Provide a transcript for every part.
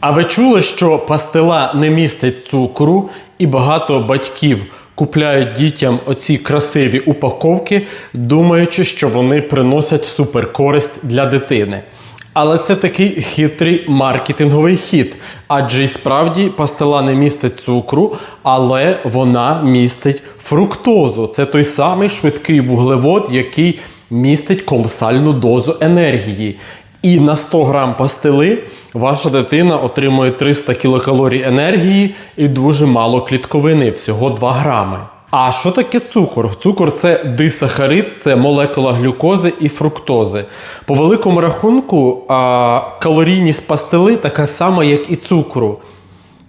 А ви чули, що пастила не містить цукру, і багато батьків купляють дітям оці красиві упаковки, думаючи, що вони приносять суперкористь для дитини. Але це такий хитрий маркетинговий хід. Адже й справді пастила не містить цукру, але вона містить фруктозу. Це той самий швидкий вуглевод, який містить колосальну дозу енергії. І на 100 грам пастили ваша дитина отримує 300 кілокалорій енергії і дуже мало клітковини, всього 2 грами. А що таке цукор? Цукор це дисахарид, це молекула глюкози і фруктози. По великому рахунку, калорійність пастили така сама, як і цукру.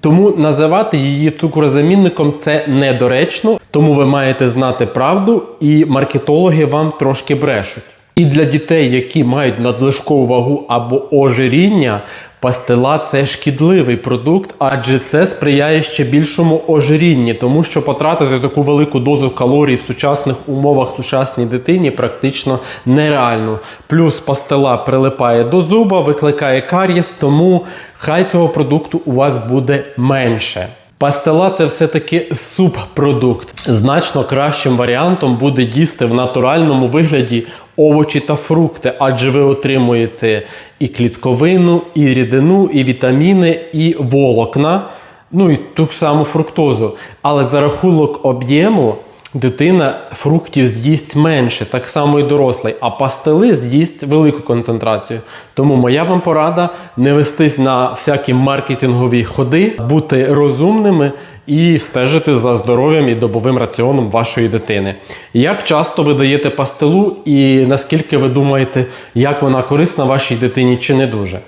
Тому називати її цукрозамінником це недоречно, тому ви маєте знати правду, і маркетологи вам трошки брешуть. І для дітей, які мають надлишкову вагу або ожиріння, пастила це шкідливий продукт, адже це сприяє ще більшому ожирінні, тому що потратити таку велику дозу калорій в сучасних умовах сучасній дитині практично нереально. Плюс пастила прилипає до зуба, викликає кар'єс, тому хай цього продукту у вас буде менше. Пастила це все-таки субпродукт. Значно кращим варіантом буде їсти в натуральному вигляді овочі та фрукти, адже ви отримуєте і клітковину, і рідину, і вітаміни, і волокна, ну і ту саму фруктозу. Але за рахунок об'єму дитина фруктів з'їсть менше, так само і дорослий, а пастили з'їсть велику концентрацію. Тому моя вам порада не вестись на всякі маркетингові ходи, бути розумними і стежити за здоров'ям і добовим раціоном вашої дитини. Як часто ви даєте пастилу і наскільки ви думаєте, як вона корисна вашій дитині чи не дуже?